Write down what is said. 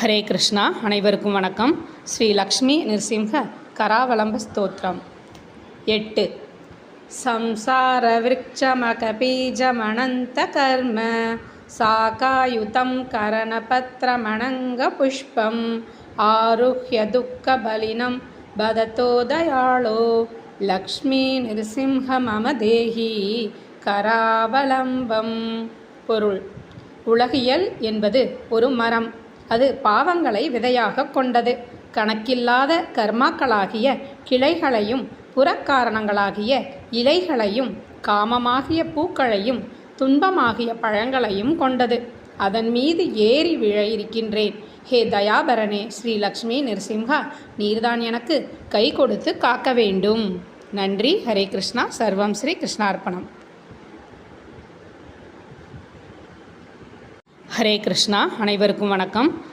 ஹரே கிருஷ்ணா அனைவருக்கும் வணக்கம். ஸ்ரீ லக்ஷ்மி நிருசிம்ஹ கராவலம்ப ஸ்தோத்திரம். எட்டு. சம்சார விருட்சமகபீஜமனந்த கர்ம சாகாயுதம் கரணபத்திரமணங்க புஷ்பம் ஆருஹ்ய துக்க பலினம் தயாளோ லக்ஷ்மி நிருசிம்ஹ மம தேஹி கராவலம்பம். பொருள். உலகியல் என்பது ஒரு மரம். அது பாவங்களை விதையாக கொண்டது. கணக்கில்லாத கர்மாக்களாகிய கிளைகளையும் புறக்காரணங்களாகிய இலைகளையும் காமமாகிய பூக்களையும் துன்பமாகிய பழங்களையும் கொண்டது. அதன் மீது ஏறி விழ இருக்கின்றேன். ஹே தயாபரனே ஸ்ரீ லக்ஷ்மி நீர்தான் எனக்கு கை கொடுத்து காக்க வேண்டும். நன்றி. ஹரே கிருஷ்ணா. சர்வம் ஸ்ரீ கிருஷ்ணார்ப்பணம். ஹரே கிருஷ்ணா அனைவருக்கும் வணக்கம்.